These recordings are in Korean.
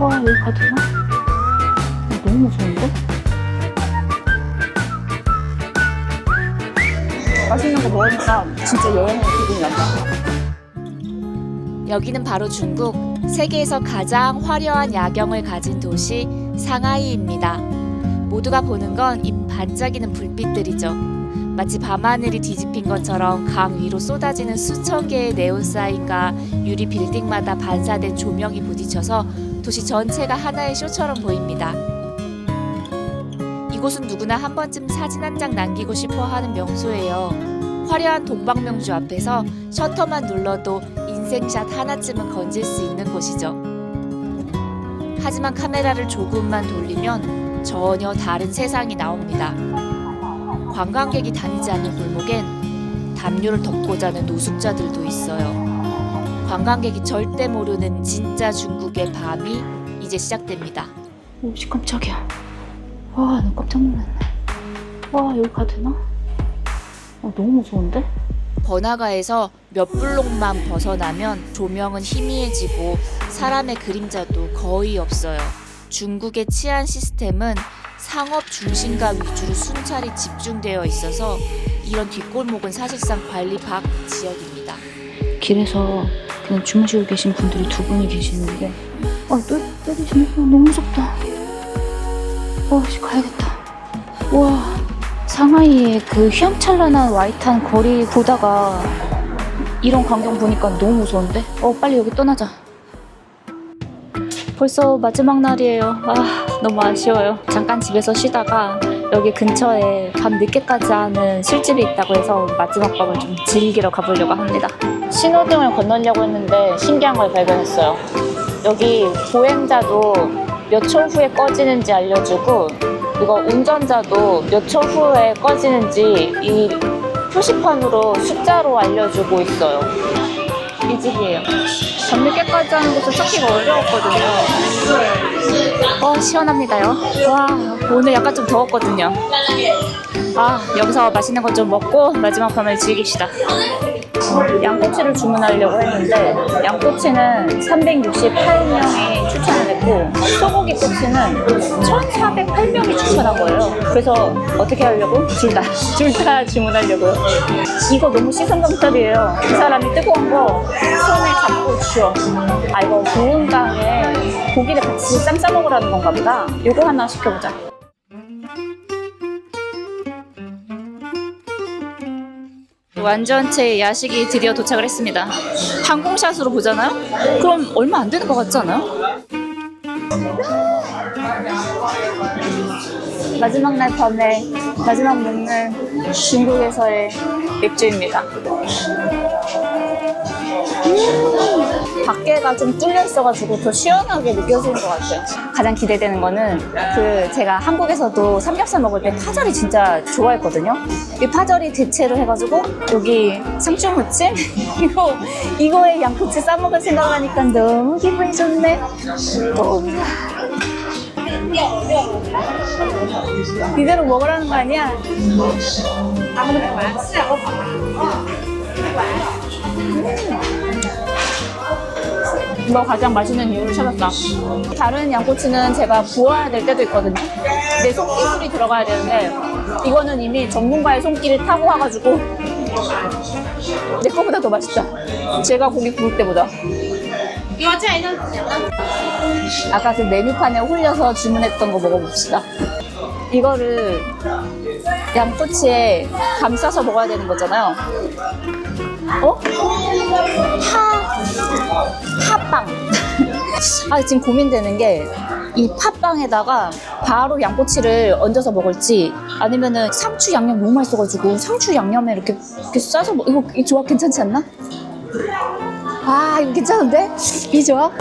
와 여기 가도 되나? 너무 무서운데? 맛있는 거 먹으니까 진짜 여행 온 기분이 난다. 여기는 바로 중국 세계에서 가장 화려한 야경을 가진 도시 상하이입니다. 모두가 보는 건 이 반짝이는 불빛들이죠. 마치 밤하늘이 뒤집힌 것처럼 강 위로 쏟아지는 수천 개의 네온 사인과 유리 빌딩마다 반사된 조명이 부딪혀서 도시 전체가 하나의 쇼처럼 보입니다. 이곳은 누구나 한 번쯤 사진 한 장 남기고 싶어 하는 명소예요. 화려한 동방명주 앞에서 셔터만 눌러도 인생샷 하나쯤은 건질 수 있는 곳이죠. 하지만 카메라를 조금만 돌리면 전혀 다른 세상이 나옵니다. 관광객이 다니지 않는 골목엔 담요를 덮고 자는 노숙자들도 있어요. 관광객이 절대 모르는 진짜 중국의 밤이 이제 시작됩니다. 오씨 깜짝이야. 와, 나 깜짝 놀랐네. 와, 여기 가도 되나? 어, 너무 무서운데? 번화가에서 몇 블록만 벗어나면 조명은 희미해지고 사람의 그림자도 거의 없어요. 중국의 치안 시스템은 상업 중심가 위주로 순찰이 집중되어 있어서 이런 뒷골목은 사실상 관리 밖 지역입니다. 길에서 그냥 주무시고 계신 분들이 두 분이 계시는데, 아, 또, 또 계시네. 아, 너무 무섭다. 와, 씨, 가야겠다. 와, 상하이의 그 휘황찬란한 와이탄 거리 보다가 이런 광경 보니까 너무 무서운데? 어, 빨리 여기 떠나자. 벌써 마지막 날이에요. 아, 너무 아쉬워요. 잠깐 집에서 쉬다가 여기 근처에 밤 늦게까지 하는 술집이 있다고 해서 마지막 밤을 좀 즐기러 가보려고 합니다. 신호등을 건너려고 했는데 신기한 걸 발견했어요. 여기 보행자도 몇 초 후에 꺼지는지 알려주고 이거 운전자도 몇 초 후에 꺼지는지 이 표시판으로 숫자로 알려주고 있어요. 이 집이에요. 밤늦게까지 하는 곳을 찾기가 어려웠거든요. 어, 시원합니다요. 와, 오늘 약간 좀 더웠거든요. 아, 여기서 맛있는 것 좀 먹고 마지막 밤을 즐깁시다. 양꼬치를 주문하려고 했는데 양꼬치는 368명이 추천을 했고 소고기 꼬치는 1408명이 추천한 거예요. 그래서 어떻게 하려고? 둘 다. 둘 다 주문하려고요. 이거 너무 시선경찰이에요. 그 사람이 뜨거운 거 손에 잡고 주워. 아 이거 구운 다음에 고기를 같이 쌈 싸먹으라는 건가 보다. 이거 하나 시켜보자. 완전체 야식이 드디어 도착을 했습니다. 항공샷으로 보잖아요? 그럼 얼마 안 되는 것 같지 않아요? 마지막 날 밤에 마지막 먹는 중국에서의 맥주입니다. 음, 밖에가 좀 뚫려 있어가지고 더 시원하게 느껴지는 것 같아요. 가장 기대되는 거는 그 제가 한국에서도 삼겹살 먹을 때 파절이 진짜 좋아했거든요. 이 파절이 대체로 해가지고 여기 상추무침 이거 이거에 양꼬치 싸 먹을 생각하니까 너무 기분이 좋네. 어. 이대로 먹으라는 거 아니야? 이 거 가장 맛있는 이유를 찾았다. 다른 양꼬치는 제가 구워야 될 때도 있거든요. 내 손기술이 들어가야 되는데 이거는 이미 전문가의 손길을 타고 와가지고 내 거보다 더 맛있다. 제가 고기 구울 때보다. 아까 그 메뉴판에 홀려서 주문했던 거 먹어봅시다. 이거를 양꼬치에 감싸서 먹어야 되는 거잖아요. 어? 파, 팥빵. 아, 지금 고민되는 게, 이 팥빵에다가 바로 양꼬치를 얹어서 먹을지, 아니면은 상추 양념 너무 맛있어가지고, 상추 양념에 이렇게, 이렇게 싸서 먹, 이거, 이 조합 괜찮지 않나? 아, 이거 괜찮은데? 이 조합?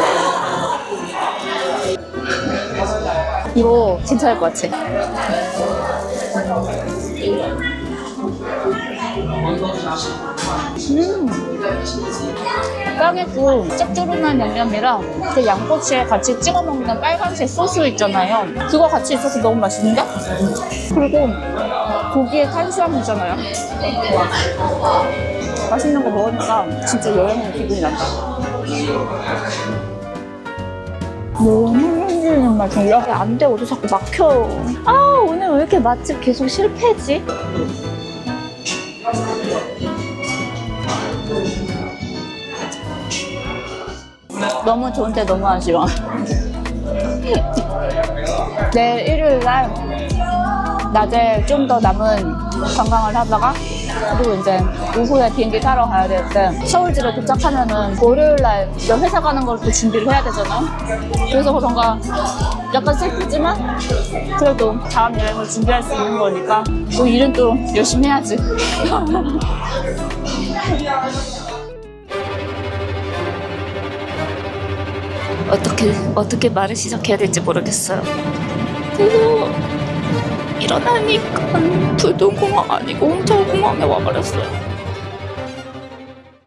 이거 괜찮을 것 같아. 음. 빵에도 짭조름한 양념이랑 그 양꼬치에 같이 찍어 먹는 빨간색 소스 있잖아요. 그거 같이 있어서 너무 맛있는데? 그리고 고기에 탄수화물 있잖아요. 맛있는 거 먹으니까 진짜 여행 온 기분이 난다. 너무 힘들는 맛이야. 안 돼, 어디 자꾸 막혀. 아, 오늘 왜 이렇게 맛집 계속 실패지? 너무 좋은데 너무 아쉬워. 내일 일요일 날 낮에 좀 더 남은 관광을 하다가 그리고 이제 오후에 비행기 타러 가야 되는데 서울집에 도착하면은 월요일 날 회사 가는 걸 또 준비를 해야 되잖아. 그래서 그런가 약간 슬프지만 그래도 다음 여행을 준비할 수 있는 거니까 또 일은 또 열심히 해야지. 어떻게 어떻게 말을 시작해야 될지 모르겠어요. 그래서 일어나니까 불도공항 아니고 홍철공항에 와버렸어요.